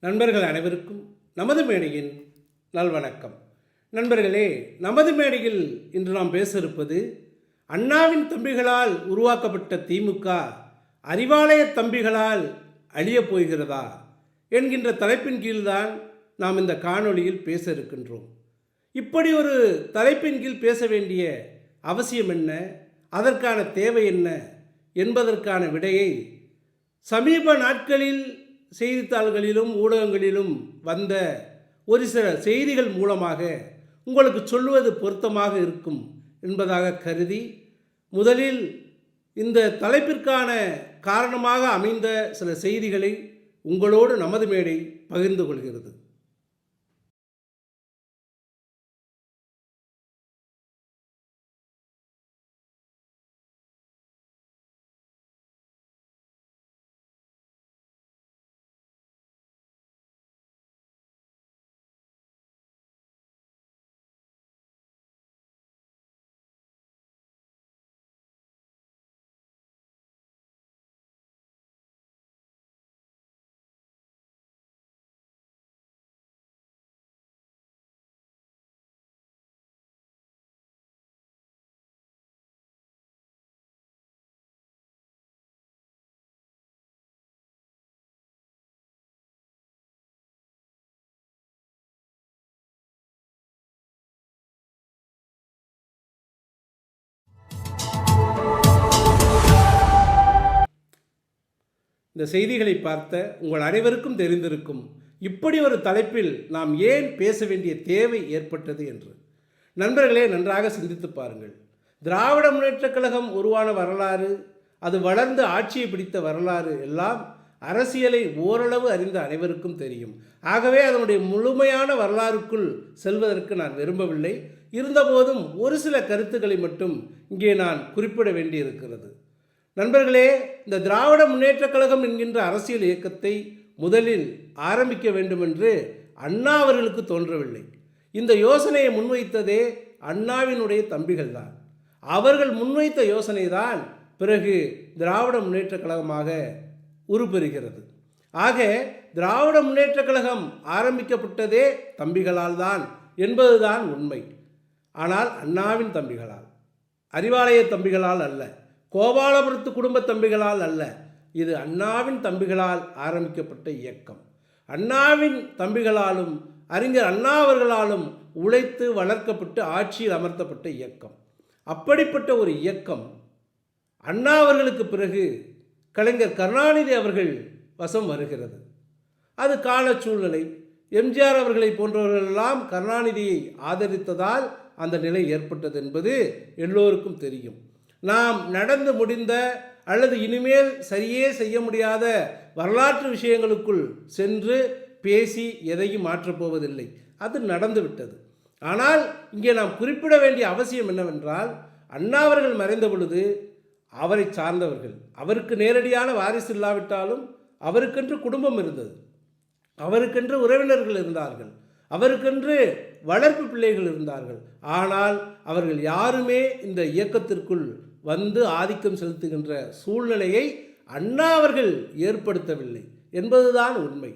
நண்பர்கள் அனைவருக்கும் நமது மேடையின் நல்வணக்கம். நண்பர்களே நமது மேடையில் இன்று நாம் பேச இருப்பது அண்ணாவின் தம்பிகளால் உருவாக்கப்பட்ட திமுக அறிவாலய தம்பிகளால் அழியப் போகிறதா என்கின்ற தலைப்பின் கீழ்தான் நாம் இந்த காணொளியில் பேச இருக்கின்றோம் இப்படி ஒரு தலைப்பின் கீழ் பேச வேண்டிய அவசியம் என்ன? அதற்கான தேவை என்ன? என்பதற்கான விடையை சமீப நாட்களில் செய்தித்தாள்களிலும் ஊடகங்களிலும் வந்த ஒரு சில செய்திகள் மூலமாக உங்களுக்கு சொல்லுவது பொருத்தமாக இருக்கும் என்பதாக கருதி முதலில் இந்த தலைப்பிற்கான காரணமாக அமைந்த சில செய்திகளை உங்களோடு நமது மேடை பகிர்ந்து கொள்கிறது. இந்த செய்திகளை பார்த்த உங்கள் அனைவருக்கும் தெரிந்திருக்கும் இப்படி ஒரு தலைப்பில் நாம் ஏன் பேச வேண்டிய தேவை ஏற்பட்டது என்று. நண்பர்களே நன்றாக சிந்தித்து பாருங்கள். திராவிட முன்னேற்றக் கழகம் உருவான வரலாறு அது வளர்ந்து ஆட்சியை பிடித்த வரலாறு எல்லாம் அரசியலை ஓரளவு அறிந்த அனைவருக்கும் தெரியும். ஆகவே அதனுடைய முழுமையான வரலாறுக்குள் செல்வதற்கு நான் விரும்பவில்லை. இருந்தபோதும் ஒரு சில கருத்துக்களை மட்டும் இங்கே நான் குறிப்பிட வேண்டியிருக்கிறது. நண்பர்களே இந்த திராவிட முன்னேற்றக் கழகம் என்கின்ற அரசியல் இயக்கத்தை முதலில் ஆரம்பிக்க வேண்டுமென்று அண்ணா அவர்களுக்கு தோன்றவில்லை. இந்த யோசனையை முன்வைத்ததே அண்ணாவினுடைய தம்பிகள்தான். அவர்கள் முன்வைத்த யோசனை தான் பிறகு திராவிட முன்னேற்றக் கழகமாக உருப்பெறுகிறது. ஆக திராவிட முன்னேற்றக் கழகம் ஆரம்பிக்கப்பட்டதே தம்பிகளால் தான் என்பதுதான் உண்மை. ஆனால் அண்ணாவின் தம்பிகளால் அறிவாலய தம்பிகளால் அல்ல. கோபாலபுரத்து குடும்ப தம்பிகளால் அல்ல இது அண்ணாவின் தம்பிகளால் ஆரம்பிக்கப்பட்ட இயக்கம். அண்ணாவின் தம்பிகளாலும் அறிஞர் அண்ணா அவர்களாலும் உழைத்து வளர்க்கப்பட்டு ஆட்சியில் அமர்த்தப்பட்ட இயக்கம். அப்படிப்பட்ட ஒரு இயக்கம் அண்ணா அவர்களுக்கு பிறகு கலைஞர் கருணாநிதி அவர்கள் வசம் வருகிறது. அது கால சூழ்நிலை. எம்ஜிஆர் அவர்களை போன்றவர்களெல்லாம் கருணாநிதியை ஆதரித்ததால் அந்த நிலை ஏற்பட்டது என்பது எல்லோருக்கும் தெரியும். நாம் நடந்து முடிந்த அல்லது இனிமேல் சரியே செய்ய முடியாத வரலாற்று விஷயங்களுக்குள் சென்று பேசி எதையும் மாற்றப் போவதில்லை. அது நடந்துவிட்டது ஆனால் இங்கே நாம் குறிப்பிட வேண்டிய அவசியம் என்னவென்றால் அண்ணா அவர்கள் மறைந்த பொழுது அவரை சார்ந்தவர்கள் அவருக்கு நேரடியான வாரிசு இல்லாவிட்டாலும் அவருக்கென்று குடும்பம் இருந்தது. அவருக்கென்று உறவினர்கள் இருந்தார்கள். அவருக்கென்று வளர்ப்பு பிள்ளைகள் இருந்தார்கள். ஆனால் அவர்கள் யாருமே இந்த இயக்கத்திற்குள் வந்து ஆதிக்கம் செலுத்துகின்ற சூழ்நிலையை அண்ணா அவர்கள் ஏற்படுத்தவில்லை என்பதுதான் உண்மை.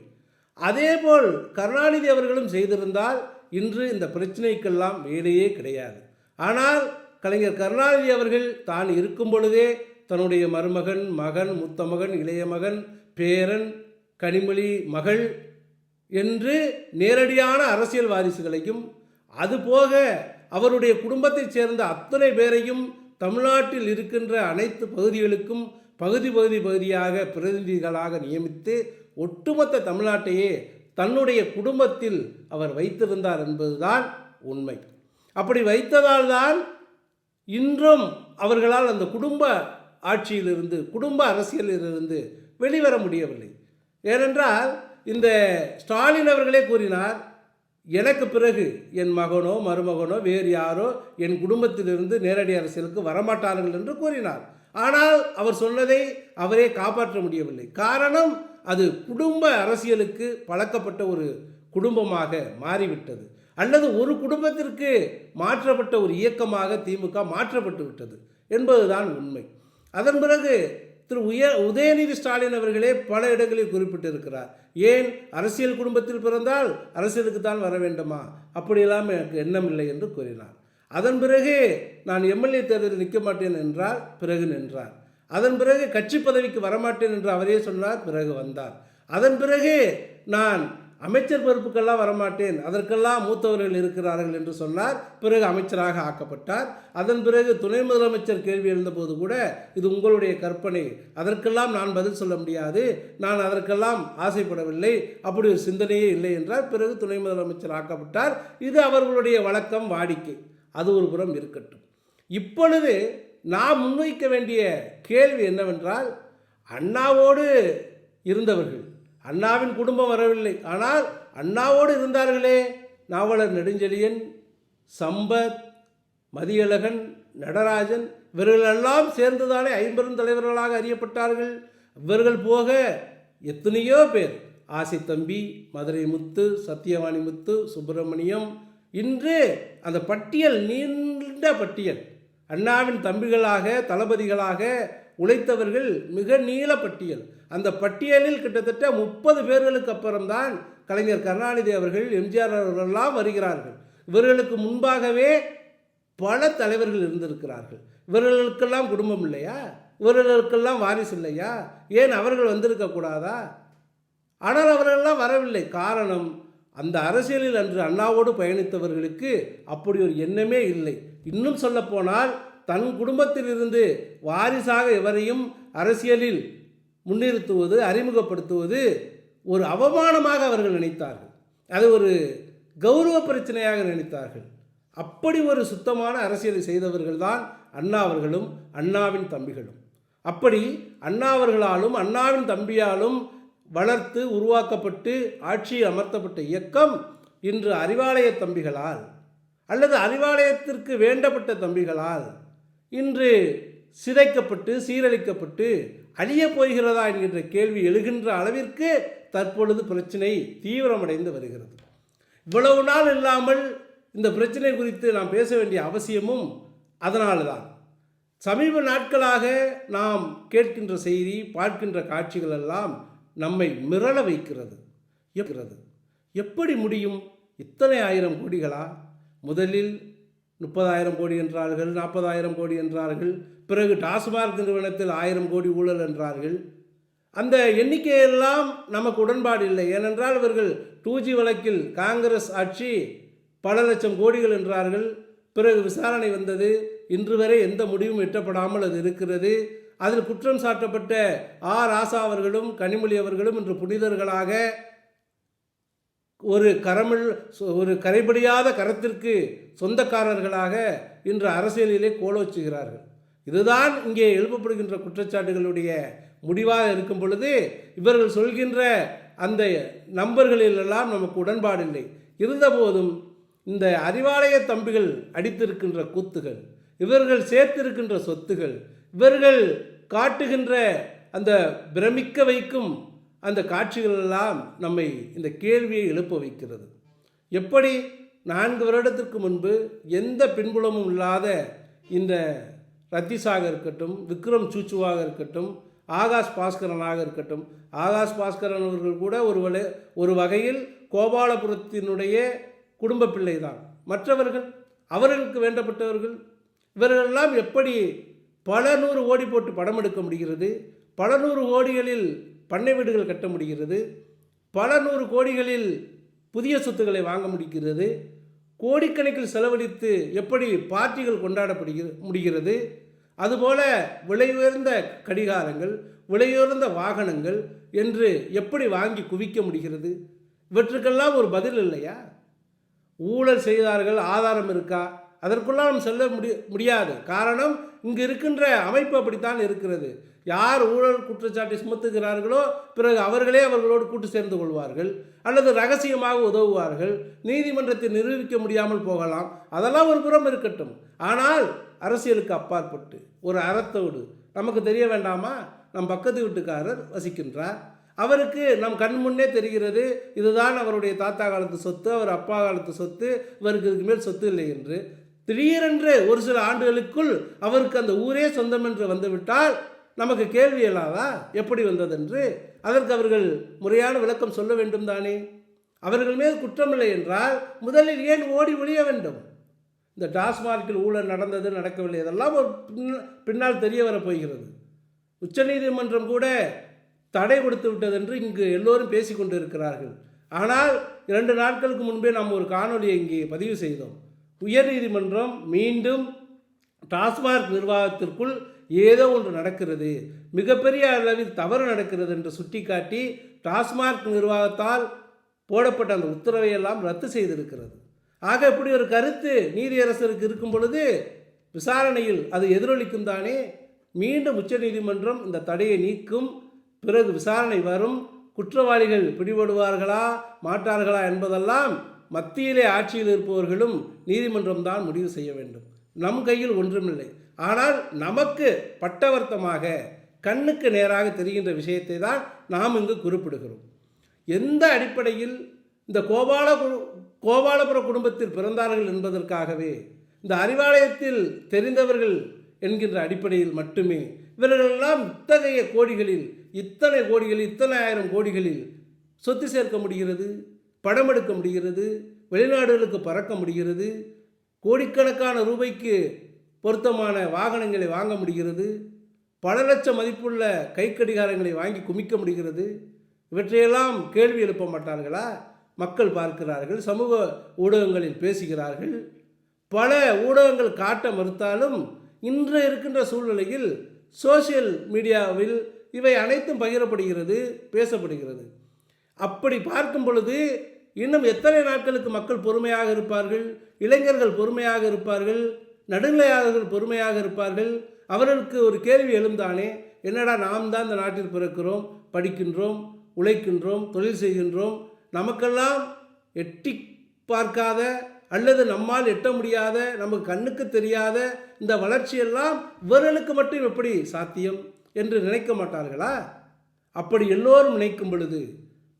அதேபோல் கருணாநிதி அவர்களும் செய்திருந்தால் இன்று இந்த பிரச்சனைக்கெல்லாம் வேலையே கிடையாது. ஆனால் கலைஞர் கருணாநிதி அவர்கள் தான் இருக்கும் பொழுதே தன்னுடைய மருமகன் மகன் மூத்த மகன் இளைய மகன் பேரன் கனிமொழி மகள் என்று நேரடியான அரசியல் வாரிசுகளையும் அதுபோக அவருடைய குடும்பத்தைச் சேர்ந்த அத்தனை பேரையும் தமிழ்நாட்டில் இருக்கின்ற அனைத்து பகுதிகளுக்கும் பகுதி பகுதி பகுதியாக பிரதிநிதிகளாக நியமித்து ஒட்டுமொத்த தமிழ்நாட்டையே தன்னுடைய குடும்பத்தில் அவர் வைத்திருந்தார் என்பதுதான் உண்மை. அப்படி வைத்ததால் தான் இன்றும் அவர்களால் அந்த குடும்ப ஆட்சியிலிருந்து குடும்ப அரசியலிலிருந்து வெளிவர முடியவில்லை. ஏனென்றால் இந்த ஸ்டாலின் அவர்களே கூறினார் எனக்கு பிறகு என் மகனோ மருமகனோ வேறு யாரோ என் குடும்பத்திலிருந்து நேரடி அரசியலுக்கு வரமாட்டார்கள் என்று கூறினார். ஆனால் அவர் சொன்னதை அவரே காப்பாற்ற முடியவில்லை. காரணம் அது குடும்ப அரசியலுக்கு பழக்கப்பட்ட ஒரு குடும்பமாக மாறிவிட்டது. அல்லது ஒரு குடும்பத்திற்கு மாற்றப்பட்ட ஒரு இயக்கமாக திமுக மாற்றப்பட்டு விட்டது என்பதுதான் உண்மை. அதன் பிறகு திரு உய உதயநிதி ஸ்டாலின் அவர்களே பல இடங்களில் குறிப்பிட்டிருக்கிறார். ஏன்? அரசியல் குடும்பத்தில் பிறந்தால் அரசியலுக்கு தான் வர வேண்டுமா? அப்படியெல்லாம் எனக்கு எண்ணம் இல்லை என்று கூறினார். அதன் பிறகு நான் எம்எல்ஏ தேர்தலில் நிற்க மாட்டேன் என்றார் பிறகு நின்றார். அதன் பிறகு கட்சி பதவிக்கு வரமாட்டேன் என்று அவரே சொன்னார் பிறகு வந்தார். அதன் பிறகு நான் அமைச்சர் பொறுப்புக்கெல்லாம் வரமாட்டேன். அதற்கெல்லாம் மூத்தவர்கள் இருக்கிறார்கள் என்று சொன்னார். பிறகு அமைச்சராக ஆக்கப்பட்டார். அதன் பிறகு துணை முதலமைச்சர் கேள்வி எழுந்தபோது கூட இது உங்களுடைய கற்பனை. அதற்கெல்லாம் நான் பதில் சொல்ல முடியாது. நான் அதற்கெல்லாம் ஆசைப்படவில்லை. அப்படி ஒரு சிந்தனையே இல்லை என்றார். பிறகு துணை முதலமைச்சர் ஆக்கப்பட்டார். இது அவர்களுடைய வழக்கம் வாடிக்கை. அது ஒரு புறம் இருக்கட்டும். இப்பொழுது நாம் முன்வைக்க வேண்டிய கேள்வி என்னவென்றால் அண்ணாவோடு இருந்தவர்கள் அண்ணாவின் குடும்பம் வரவில்லை. ஆனால் அண்ணாவோடு இருந்தார்களே. நாவலர் நெடுஞ்செழியன் சம்பத் மதியழகன் நடராஜன் இவர்களெல்லாம் சேர்ந்துதானே ஐம்பெரும் தலைவர்களாக அறியப்பட்டார்கள். இவர்கள் போக எத்தனையோ பேர். ஆசை தம்பி மதுரை முத்து சத்தியவாணி முத்து சுப்பிரமணியம். இன்று அந்த பட்டியல் நீண்ட பட்டியல். அண்ணாவின் தம்பிகளாக தளபதிகளாக உழைத்தவர்கள் மிக நீள பட்டியல். அந்த பட்டியலில் கிட்டத்தட்ட முப்பது பேர்களுக்கு அப்புறம்தான் கலைஞர் கருணாநிதி அவர்கள் எம்ஜிஆர் அவர்களெல்லாம் வருகிறார்கள். இவர்களுக்கு முன்பாகவே பல தலைவர்கள் இருந்திருக்கிறார்கள். இவர்களுக்கெல்லாம் குடும்பம் இல்லையா? இவர்களுக்கெல்லாம் வாரிசு இல்லையா? ஏன் அவர்கள் வந்திருக்க கூடாதா? ஆனால் அவர்களெல்லாம் வரவில்லை. காரணம் அந்த அரசியலில் அன்று அண்ணாவோடு பயணித்தவர்களுக்கு அப்படி ஒரு எண்ணமே இல்லை. இன்னும் சொல்லப்போனால் தன் குடும்பத்திலிருந்து வாரிசாக எவரையும் அரசியலில் முன்னிறுத்துவது அறிமுகப்படுத்துவது ஒரு அவமானமாக அவர்கள் நினைத்தார்கள். அது ஒரு கௌரவ பிரச்சனையாக நினைத்தார்கள். அப்படி ஒரு சுத்தமான அரசியலை செய்தவர்கள் தான் அண்ணா அவர்களும் அண்ணாவின் தம்பிகளும். அப்படி அண்ணா அவர்களாலும் அண்ணாவின் தம்பியாலும் வளர்த்து உருவாக்கப்பட்டு ஆட்சியில் அமர்த்தப்பட்ட இயக்கம் இன்று அறிவாலய தம்பிகளால் அல்லது அறிவாலயத்திற்கு வேண்டப்பட்ட தம்பிகளால் இன்று சிதைக்கப்பட்டு சீரழிக்கப்பட்டு அழியப் போகிறதா என்கின்ற கேள்வி எழுகின்ற அளவிற்கு தற்பொழுது பிரச்சனை தீவிரமடைந்து வருகிறது. இவ்வளவு நாள் இல்லாமல் இந்த பிரச்சனை குறித்து நாம் பேச வேண்டிய அவசியமும் அதனால் தான் சமீப நாட்களாக நாம் கேட்கின்ற செய்தி பார்க்கின்ற காட்சிகள் எல்லாம் நம்மை மிரள வைக்கிறது. எப்படி முடியும்? இத்தனை ஆயிரம் கோடிகளா? முதலில் முப்பதாயிரம் கோடி என்றார்கள் நாற்பதாயிரம் கோடி என்றார்கள். பிறகு டாஸ்மாக் நிறுவனத்தில் ஆயிரம் கோடி ஊழல் என்றார்கள். அந்த எண்ணிக்கையெல்லாம் நமக்கு உடன்பாடு இல்லை. ஏனென்றால் இவர்கள் டூ ஜி வழக்கில் காங்கிரஸ் ஆட்சி பல லட்சம் கோடிகள் என்றார்கள். பிறகு விசாரணை வந்தது. இன்று வரை எந்த முடிவும் எட்டப்படாமல் அது இருக்கிறது. அதில் குற்றம் சாட்டப்பட்ட ஆ ராசா அவர்களும் கனிமொழி அவர்களும் இன்று புனிதர்களாக ஒரு கரமில் ஒரு கரைபடியாத கரத்திற்கு சொந்தக்காரர்களாக இன்று அரசியலிலே கோலோச்சுகிறார்கள் இதுதான் இங்கே எழுப்பப்படுகின்ற குற்றச்சாட்டுகளுடைய முடிவாக இருக்கும் பொழுது இவர்கள் சொல்கின்ற அந்த நம்பர்களிலெல்லாம் நமக்கு உடன்பாடில்லை. இருந்தபோதும் இந்த அறிவாலய தம்பிகள் அடித்திருக்கின்ற கூத்துகள் இவர்கள் சேர்த்திருக்கின்ற சொத்துகள் இவர்கள் காட்டுகின்ற அந்த பிரமிக்க வைக்கும் அந்த காட்சிகளெல்லாம் நம்மை இந்த கேள்வியை எழுப்ப வைக்கிறது. எப்படி நான்கு வருடத்திற்கு முன்பு எந்த பின்புலமும் இல்லாத இந்த ரத்திசாக இருக்கட்டும் விக்ரம் சூச்சுவாக இருக்கட்டும் ஆகாஷ் பாஸ்கரனாக இருக்கட்டும் ஆகாஷ் பாஸ்கரன் அவர்கள் கூட ஒரு வலை ஒரு வகையில் கோபாலபுரத்தினுடைய குடும்ப பிள்ளை தான். மற்றவர்கள் அவர்களுக்கு வேண்டப்பட்டவர்கள் இவர்களெல்லாம் எப்படி பல நூறு ஓடி போட்டு படம் எடுக்க முடிகிறது? பல நூறு ஓடிகளில் பண்ணை வீடுகள் கட்ட முடிகிறது. பல நூறு கோடிகளில் புதிய சொத்துக்களை வாங்க முடிகிறது. கோடிக்கணக்கில் செலவழித்து எப்படி பார்ட்டிகள் கொண்டாடப்படுகிற முடிகிறது. அதுபோல விலை உயர்ந்த கடிகாரங்கள் விலையுயர்ந்த வாகனங்கள் என்று எப்படி வாங்கி குவிக்க முடிகிறது? இவற்றுக்கெல்லாம் ஒரு பதில் இல்லையா? ஊழல் செய்தார்கள் ஆதாரம் இருக்கா? அதற்குள்ளாம் நாம் செல்ல முடி முடியாது. காரணம் இங்கு இருக்கின்ற அமைப்பு அப்படித்தான் இருக்கிறது. யார் ஊழல் குற்றச்சாட்டை சுமத்துகிறார்களோ பிறகு அவர்களே அவர்களோடு கூட்டு சேர்ந்து கொள்வார்கள். அல்லது ரகசியமாக உதவுவார்கள். நீதிமன்றத்தை நிரூபிக்க முடியாமல் போகலாம். அதெல்லாம் ஒரு புறம் இருக்கட்டும். ஆனால் அரசியலுக்கு அப்பாற்பட்டு ஒரு அறத்தோடு நமக்கு தெரிய வேண்டாமா? நம் பக்கத்து வீட்டுக்காரர் வசிக்கின்றார். அவருக்கு நம் கண் முன்னே தெரிகிறது இதுதான் அவருடைய தாத்தா காலத்து சொத்து அவர் அப்பா காலத்து சொத்து இவருக்கு இதுக்கு மேல் சொத்து இல்லை என்று. திடீரென்று ஒரு சில ஆண்டுகளுக்குள் அவருக்கு அந்த ஊரே சொந்தம் என்று வந்துவிட்டால் நமக்கு கேள்வி இல்லாதா எப்படி வந்ததென்று? அதற்கு அவர்கள் முறையான விளக்கம் சொல்ல வேண்டும் தானே? அவர்கள் மீது குற்றமில்லை என்றால் முதலில் ஏன் ஓடி ஒழிய வேண்டும்? இந்த டாஸ்மார்க்கில் ஊழல் நடந்தது நடக்கவில்லை இதெல்லாம் ஒரு பின்னால் தெரிய வரப்போகிறது உச்சநீதிமன்றம் கூட தடை கொடுத்து விட்டது என்று இங்கு எல்லோரும் பேசிக்கொண்டு இருக்கிறார்கள் ஆனால் இரண்டு நாட்களுக்கு முன்பே நாம் ஒரு காணொலியை இங்கே பதிவு செய்தோம். உயர்நீதிமன்றம் மீண்டும் டாஸ்மார்க் நிர்வாகத்திற்குள் ஏதோ ஒன்று நடக்கிறது. மிகப்பெரிய அளவில் தவறு நடக்கிறது என்று சுட்டிக்காட்டி டாஸ்மார்க் நிர்வாகத்தால் போடப்பட்ட அந்த உத்தரவை எல்லாம் ரத்து செய்திருக்கிறது. ஆக இப்படி ஒரு கருத்து நீதியரசருக்கு இருக்கும் பொழுது விசாரணையில் அது எதிரொலிக்கும் தானே? மீண்டும் உச்சநீதிமன்றம் இந்த தடையை நீக்கும் பிறகு விசாரணை வரும். குற்றவாளிகள் பிடிபடுவார்களா மாட்டார்களா என்பதெல்லாம் மத்தியிலே ஆட்சியில் இருப்பவர்களும் நீதிமன்றம் தான் முடிவு செய்ய வேண்டும். நம் கையில் ஒன்றுமில்லை ஆனால் நமக்கு பட்டவர்த்தமாக கண்ணுக்கு நேராக தெரிகின்ற விஷயத்தை தான் நாம் இங்கு குறிப்பிடுகிறோம். எந்த அடிப்படையில் இந்த கோபால கோபாலபுர குடும்பத்தில் பிறந்தார்கள் என்பதற்காகவே இந்த அறிவாலயத்தில் தெரிந்தவர்கள் என்கின்ற அடிப்படையில் மட்டுமே இவர்களெல்லாம் இத்தகைய கோடிகளில் இத்தனை கோடிகளில் இத்தனை ஆயிரம் கோடிகளில் சொத்து சேர்க்க முடிகிறது? படம் எடுக்க முடிகிறது வெளிநாடுகளுக்கு பறக்க முடிகிறது கோடிக்கணக்கான ரூபாய்க்கு பொருத்தமான வாகனங்களை வாங்க முடிகிறது பல லட்சம் மதிப்புள்ள கைக்கடிகாரங்களை வாங்கி குமிக்க முடிகிறது இவற்றையெல்லாம் கேள்வி எழுப்ப மாட்டார்களா? மக்கள் பார்க்கிறார்கள் சமூக ஊடகங்களில் பேசுகிறார்கள். பல ஊடகங்கள் காட்ட மறுத்தாலும் இன்று இருக்கின்ற சூழ்நிலையில் சோஷியல் மீடியாவில் இவை அனைத்தும் பகிரப்படுகிறது பேசப்படுகிறது. அப்படி பார்க்கும் பொழுது இன்னும் எத்தனை நாட்களுக்கு மக்கள் பொறுமையாக இருப்பார்கள்? இளைஞர்கள் பொறுமையாக இருப்பார்கள்? நடுநிலையாளர்கள் பொறுமையாக இருப்பார்கள்? அவர்களுக்கு ஒரு கேள்வி எழுந்தானே என்னடா நாம் தான் இந்த நாட்டில் பிறக்கிறோம் படிக்கின்றோம் உழைக்கின்றோம் தொழில் செய்கின்றோம் நமக்கெல்லாம் எட்டி பார்க்காத அல்லது நம்மால் எட்ட முடியாத நமக்கு கண்ணுக்கு தெரியாத இந்த வளர்ச்சியெல்லாம் இவர்களுக்கு மட்டும் எப்படி சாத்தியம் என்று நினைக்க மாட்டார்களா? அப்படி எல்லோரும் நினைக்கும் பொழுது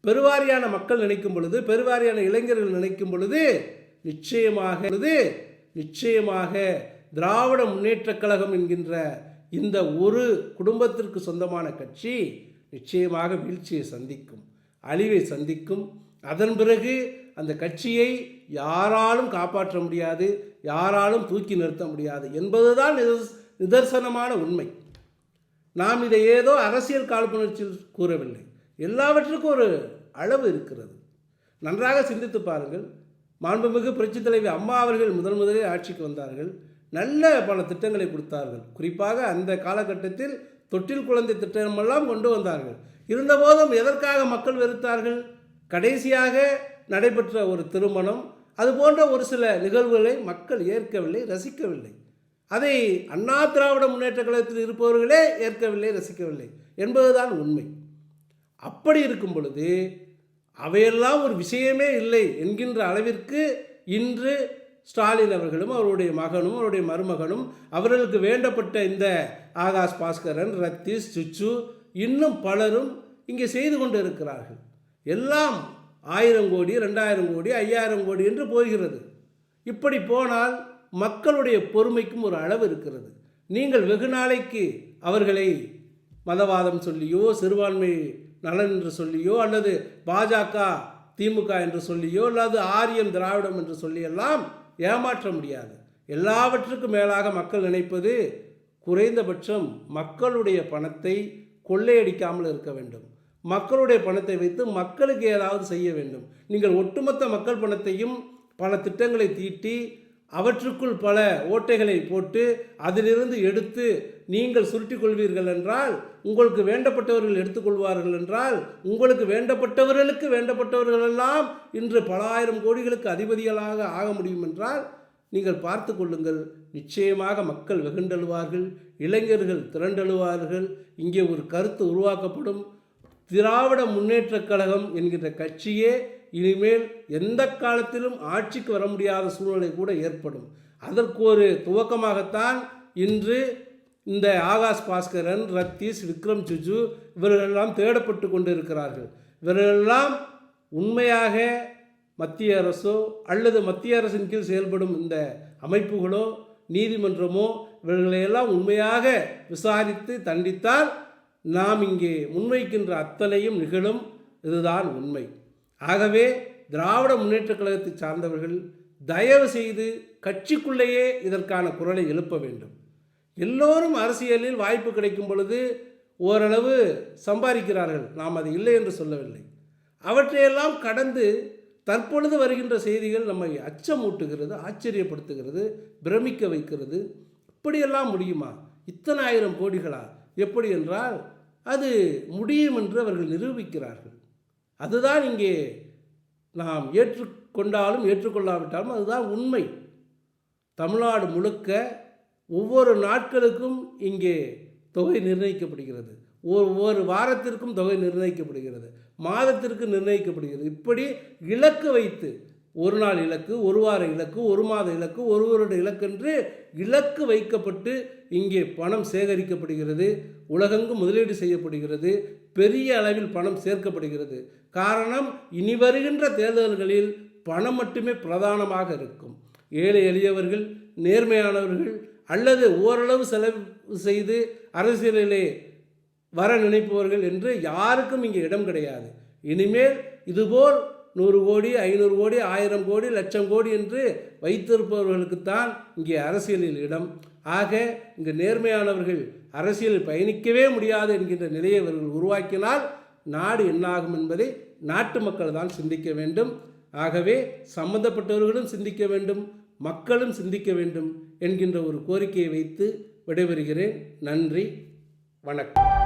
பெருவாரியான மக்கள் நினைக்கும் பொழுது பெருவாரியான இளைஞர்கள் நினைக்கும் பொழுது நிச்சயமாக நிச்சயமாக திராவிட முன்னேற்றக் கழகம் என்கின்ற இந்த ஒரு குடும்பத்திற்கு சொந்தமான கட்சி நிச்சயமாக வீழ்ச்சியை சந்திக்கும் அழிவை சந்திக்கும். அதன் பிறகு அந்த கட்சியை யாராலும் காப்பாற்ற முடியாது யாராலும் தூக்கி நிறுத்த முடியாது என்பதுதான் நிதர்சனமான உண்மை. நாம் இதை ஏதோ அரசியல் காழ்ப்புணர்ச்சியில் கூறவில்லை. எல்லாவற்றுக்கும் ஒரு அளவு இருக்கிறது. நன்றாக சிந்தித்து பாருங்கள். மாண்புமிகு புரட்சித் தலைவி அம்மா அவர்கள் முதன் முதலில் ஆட்சிக்கு வந்தார்கள். நல்ல பல திட்டங்களை கொடுத்தார்கள். குறிப்பாக அந்த காலகட்டத்தில் தொட்டில் குழந்தை திட்டமெல்லாம் கொண்டு வந்தார்கள். இருந்தபோதும் எதற்காக மக்கள் வெறுத்தார்கள்? கடைசியாக நடைபெற்ற ஒரு திருமணம் அது போன்ற ஒரு சில நிகழ்வுகளை மக்கள் ஏற்கவில்லை ரசிக்கவில்லை. அதை அண்ணா திராவிட முன்னேற்ற கழகத்தில் இருப்பவர்களே ஏற்கவில்லை ரசிக்கவில்லை என்பதுதான் உண்மை. அப்படி இருக்கும் பொழுது அவையெல்லாம் ஒரு விஷயமே இல்லை என்கின்ற அளவிற்கு இன்று ஸ்டாலின் அவர்களும் அவருடைய மகனும் அவருடைய மருமகனும் அவர்களுக்கு வேண்டப்பட்ட இந்த ஆகாஷ் பாஸ்கரன் ரத்தீஷ் சுச்சு இன்னும் பலரும் இங்கே செய்து கொண்டு இருக்கிறார்கள் எல்லாம் ஆயிரம் கோடி ரெண்டாயிரம் கோடி ஐயாயிரம் கோடி என்று போகிறது. இப்படி போனால் மக்களுடைய பொறுமைக்கும் ஒரு அளவு இருக்கிறது. நீங்கள் வெகு நாளைக்கு அவர்களை மதவாதம் சொல்லியோ சிறுபான்மை நலன் என்று சொல்லியோ அல்லது பாஜக திமுக என்று சொல்லியோ அல்லது ஆரியம் திராவிடம் என்று சொல்லியெல்லாம் ஏமாற்ற முடியாது. எல்லாவற்றுக்கும் மேலாக மக்கள் நினைப்பது குறைந்தபட்சம் மக்களுடைய பணத்தை கொள்ளையடிக்காமல் இருக்க வேண்டும். மக்களுடைய பணத்தை வைத்து மக்களுக்கு ஏதாவது செய்ய வேண்டும். நீங்கள் ஒட்டுமொத்த மக்கள் பணத்தையும் பல திட்டங்களை தீட்டி அவற்றுக்குள் பல ஓட்டைகளை போட்டு அதிலிருந்து எடுத்து நீங்கள் சுருட்டி கொள்வீர்கள் என்றால் உங்களுக்கு வேண்டப்பட்டவர்கள் எடுத்துக்கொள்வார்கள் என்றால் உங்களுக்கு வேண்டப்பட்டவர்களுக்கு வேண்டப்பட்டவர்களெல்லாம் இன்று பல ஆயிரம் கோடிகளுக்கு அதிபதிகளாக ஆக முடியும் என்றால் நீங்கள் பார்த்து கொள்ளுங்கள் நிச்சயமாக மக்கள் வெகுண்டழுவார்கள் இளைஞர்கள் திரண்டழுவார்கள் இங்கே ஒரு கருத்து உருவாக்கப்படும். திராவிட முன்னேற்றக் கழகம் என்கின்ற கட்சியே இனிமேல் எந்த காலத்திலும் ஆட்சிக்கு வர முடியாத சூழ்நிலை கூட ஏற்படும். அதற்கு ஒரு துவக்கமாகத்தான் இன்று இந்த ஆகாஷ் பாஸ்கரன் ரத்தீஷ் விக்ரம் சுஜு இவர்களெல்லாம் தேடப்பட்டு கொண்டு இருக்கிறார்கள் இவர்களெல்லாம் உண்மையாக மத்திய அரசோ அல்லது மத்திய அரசின் கீழ் செயல்படும் இந்த அமைப்புகளோ நீதிமன்றமோ இவர்களையெல்லாம் உண்மையாக விசாரித்து தண்டித்தால் நாம் இங்கே முன்வைக்கின்ற அத்தனையும் நிகழும். இதுதான் உண்மை. ஆகவே திராவிட முன்னேற்றக் கழகத்தை சார்ந்தவர்கள் தயவு செய்து கட்சிக்குள்ளேயே இதற்கான குரலை எழுப்ப வேண்டும். எல்லோரும் அரசியலில் வாய்ப்பு கிடைக்கும் பொழுது ஓரளவு சம்பாதிக்கிறார்கள். நாம் அது இல்லை என்று சொல்லவில்லை. அவற்றையெல்லாம் கடந்து தற்பொழுது வருகின்ற செய்திகள் நம்மை அச்சமூட்டுகிறது ஆச்சரியப்படுத்துகிறது பிரமிக்க வைக்கிறது. இப்படியெல்லாம் முடியுமா? இத்தனை ஆயிரம் கோடிகளா? எப்படி என்றால் அது முடியும் என்று அவர்கள் நிரூபிக்கிறார்கள். அதுதான் இங்கே நாம் ஏற்றுக்கொண்டாலும் ஏற்றுக்கொள்ளாவிட்டாலும் அதுதான் உண்மை. தமிழ்நாடு முழுக்க ஒவ்வொரு நாட்களுக்கும் இங்கே தொகை நிர்ணயிக்கப்படுகிறது. ஒவ்வொரு வாரத்திற்கும் தொகை நிர்ணயிக்கப்படுகிறது. மாதத்திற்கு நிர்ணயிக்கப்படுகிறது. இப்படி இலக்கு வைத்து ஒரு நாள் இலக்கு ஒரு வார இலக்கு ஒரு மாத இலக்கு ஒரு வருட இலக்கென்று இலக்கு வைக்கப்பட்டு இங்கே பணம் சேகரிக்கப்படுகிறது. உலகெங்கும் முதலீடு செய்யப்படுகிறது. பெரிய அளவில் பணம் சேர்க்கப்படுகிறது. காரணம் இனி வருகின்ற தேர்தல்களில் பணம் மட்டுமே பிரதானமாக இருக்கும். ஏழை எளியவர்கள் நேர்மையானவர்கள் அல்லது ஓரளவு செலவு செய்து அரசியலிலே வர நினைப்பவர்கள் என்று யாருக்கும் இங்கே இடம் கிடையாது. இனிமேல் இதுபோல் நூறு கோடி ஐநூறு கோடி ஆயிரம் கோடி லட்சம் கோடி என்று வைத்திருப்பவர்களுக்குத்தான் இங்கே அரசியலில் இடம். ஆக இங்கு நேர்மையானவர்கள் அரசியலில் பயணிக்கவே முடியாது என்கின்ற நிலையை அவர்கள் உருவாக்கினால் நாடு என்னாகும் என்பதை நாட்டு மக்கள் தான் சிந்திக்க வேண்டும். ஆகவே சம்பந்தப்பட்டவர்களும் சிந்திக்க வேண்டும் மக்களும் சிந்திக்க வேண்டும் என்கின்ற ஒரு கோரிக்கையை வைத்து விடைபெறுகிறேன். நன்றி வணக்கம்.